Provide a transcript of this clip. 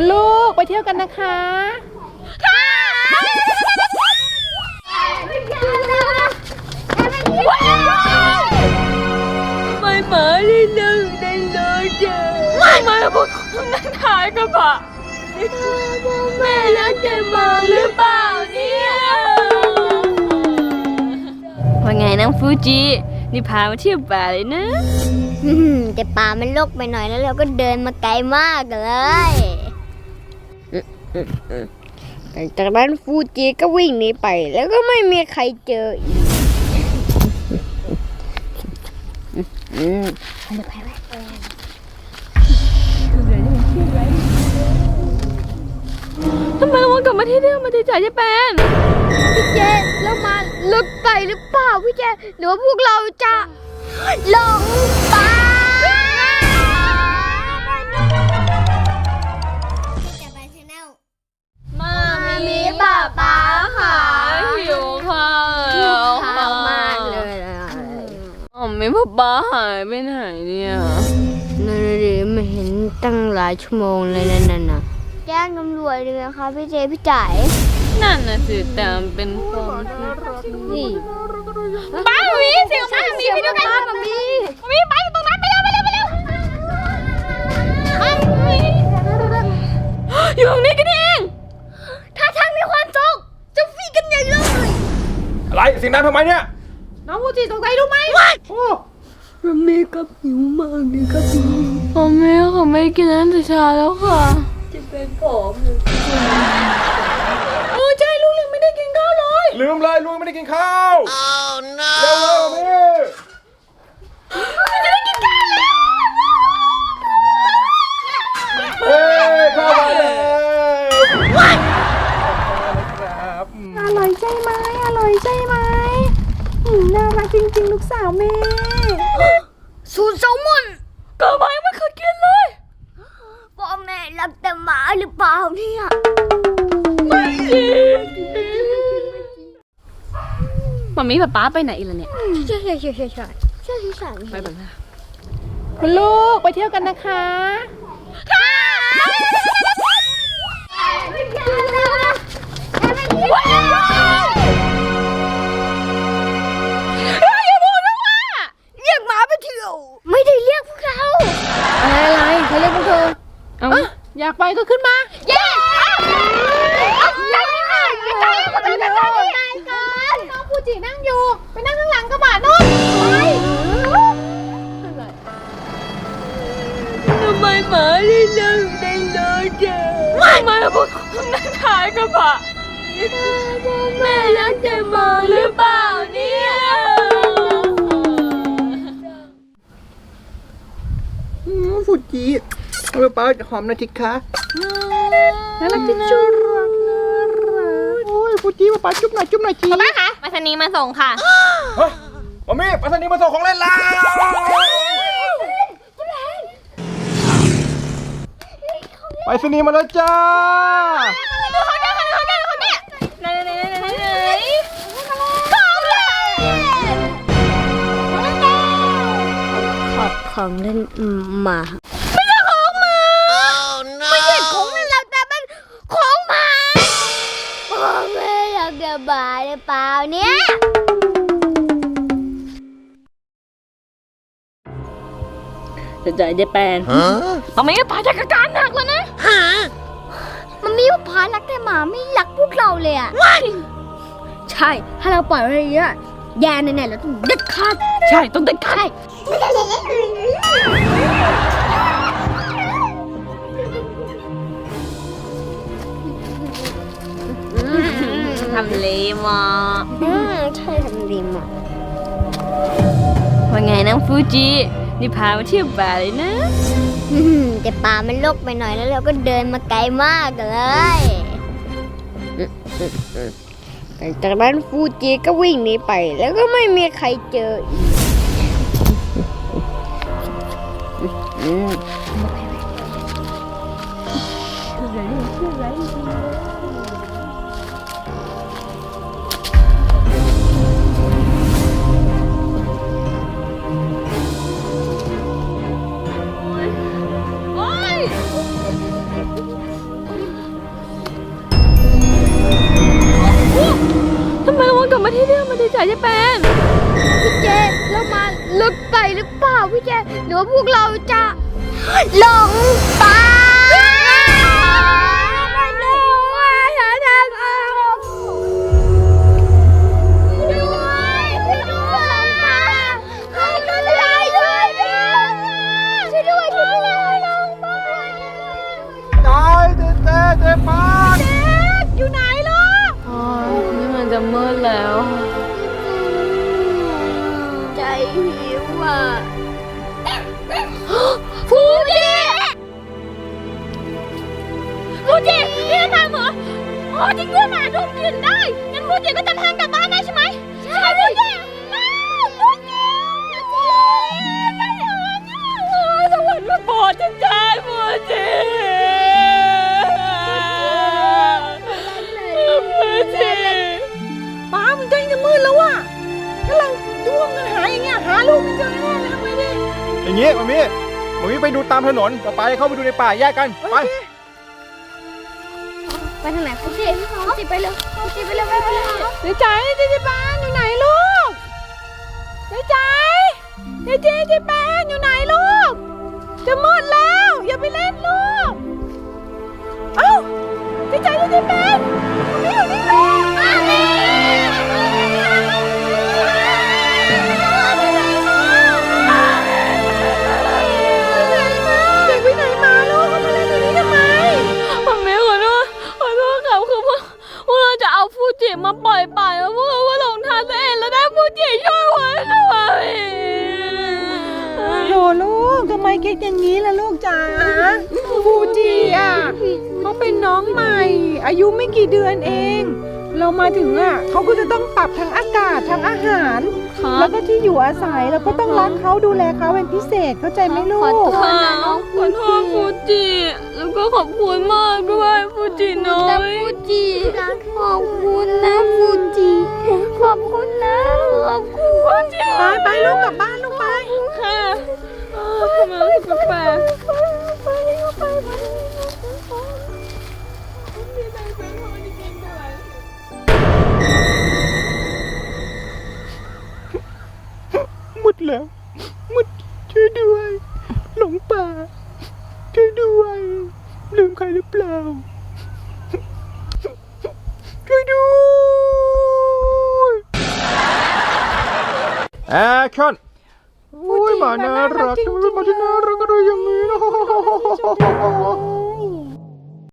คุณลูกไปเที่ยวกันนะคะไม่มาได้หนึ่งในรถจ้ะไม่มาพวกคุณนั่งท้ายกระบะแม่รักจะมองหรือเปล่าเนี่ยว่าไงนางฟูจินี่พามาเที่ยวป่าเลยนะอืมแต่ป่ามันรกไปหน่อยแล้วเราก็เดินมาไกลมากเลย หลังจากนั้นฟูจิก็วิ่งหนีไป แล้วก็ไม่มีใครเจออีกอืมทำไมวันกลับมาที่เดิมมาที่จ่ายเจแปนพี่เจแล้วมาลดไปหรือเปล่าพี่เจหรือว่าพวกเราจะหลงป่า อ๋อไม่ป้าป้าหายไปไหนเนี่ยนั่นดิไม่เห็นตั้งหลายชั่วโมงเลยนั่นน่ะนะแจ้งตำรวจเลยนะคะพี่เจพี่จ่ายนั่นน่ะสิแต่มันเป็นความคิดนี่ป้ามีเสียงป้ามีไปดูกันป้ามีมีไปตรงนั้นไปเร็วไปเร็วไปเร็วอยู่ตรงนี้กันเองถ้าทางมีความสุขจะฟีกันใหญ่เลยอะไรเสียงดังทำไมเนี่ย น้องฟูจิตกใจรู้ไหมโอ้แม่กับหิวมากเลยครับพ่อแม่เขาไม่กินน้ำแต่เช้าแล้วค่ะเออใช่ลูกยังไม่ได้กินข้าวเลยลืมเลยลุงไม่ได้กินข้าว oh no เร็วเร็วพี่เฮ้ยเข้ามาเลยครับ อร่อยใช่ไหมอร่อยใช่ไหมอืมน่ารัก จริงๆ ลูกสาวแม่สูตรแซลมอนก็ไม่ไม่เคยกินเลยพ่อแม่รักแต่หมาหรือเปล่าเนี่ยมามีป้าป้าไปไหนอีกล่ะเนี่ยใช่ใช่ใช่ใช่ใช่ใช่ใช่ไปแบบนั้นคุณลูกไปเที่ยวกันนะคะ ขึ้นมา เย้ใจค่ะใจค่ะใจค่ะใจก่อนน้องฟูจินั่งอยู่ไปนั่งข้างหลังกระบะนู่นไปทำไมหมาได้นั่งในรถจ้ะทำไมพวกคุณนั่งท้ายกระบะแม่รักจะมองหรือเปล่าเนี่ยฟูจิ เออป้าจะหอมหนะทิคะน่ารักที่สุดโอ้ยฟูจิป้าจุ๊บหน่อยจุ๊บหน่อยจีป้าคะมาสนีมาส่งค่ะเฮ้ยมามี่ปัสนีมาส่งของเล่นแล้วไปสนีมาแล้วจ้าขอดของเล่นหมาไม่ใเปล่าเนี่ย จะจ่ายเจแปนมามีป้าจะกระการหนักแล้วนะมันมีว่าพารักแต่หมาไม่รักพวกเราเลยอะใช่ ถ้าเราปล่อยไว้อย่างเงี้ยแย่แน่ๆเราต้องเด็ดขาด ใช่ ต้องเด็ดขาด ทำเลมาอืมใช่ทำดีมากว่าไงนางฟูจิ นี่พามาเที่ยวป่าเลยนะ อืมแต่ป่ามันรกไปหน่อยแล้วเราก็เดินมาไกลมากเลยหลังจากนั้นฟูจิก็วิ่งหนีไป แล้วก็ไม่มีใครเจออีกอืม มาที่เดิมมาดีจ่าเจแปนพี่เจเรามาลึกไปหรือเปล่าพี่เจหรือว่าพวกเราจะหลงป่าไม่รู้ว่าหาทางออกด้วยช่วยด้วยให้ก็ได้ช่วยด้วยช่วยด้วยช่วยด้วยหลงป่าตายเต้เต้เต้ป้าอยู่ไหน มันจะมืดแล้ว ใจหิวอะฟูจิฟูจินี่ทางเหรออ๋อจริงด้วยหมาดมกลิ่นได้งั้นฟูจิก็จำทางกลับบ้านได้ใช่ไหมใช่ฟูจิฟูจิฟูจิสวรรค์มาโปรดฉันได้ฟูจิ มามีมามีไปดูตามถนนต่อไปเข้าไปดูในป่าแยกกันไปไปทางไหนฟูจิฟูจิไปเลยฟูจิไปเลยไปเลยเจ๊ใจเจ๊เจ๊ปานอยู่ไหนลูกเจ๊ใจเจ๊เจ๊เจ๊ปานอยู่ไหนลูก จะมืดแล้ว อย่าไปเล่นลูก เอ้าเจ๊ใจเจ๊เจ๊ปาน อายุไม่กี่เดือนเอง เรามาถึงอะเขาก็จะต้องปรับทั้งอากาศทั้งอาหารแล้วก็ที่อยู่อาศัยเราก็ต้องรักเขาดูแลเขาเป็นพิเศษเข้าใจไหมลูกค่ะขอโทษฟูจิแล้วก็ขอบคุณมากด้วยฟูจิน้อนะย ฟูจิขอบคุณนะฟูจิขอบคุณนะขอบคุณฟูจิไปไปลูกกลับบ้านลูกไป ค่ะเออทำไมรู้สึกแปลก แล้วมุดช่วยด้วย หลงป่า ช่วยด้วย ลืมใครหรือเปล่า ช่วยด้วยแอคชั่นโอ้ยหมาน่ารักทำไมเป็นหมาที่น่ารักอะไรอย่างนี้นะ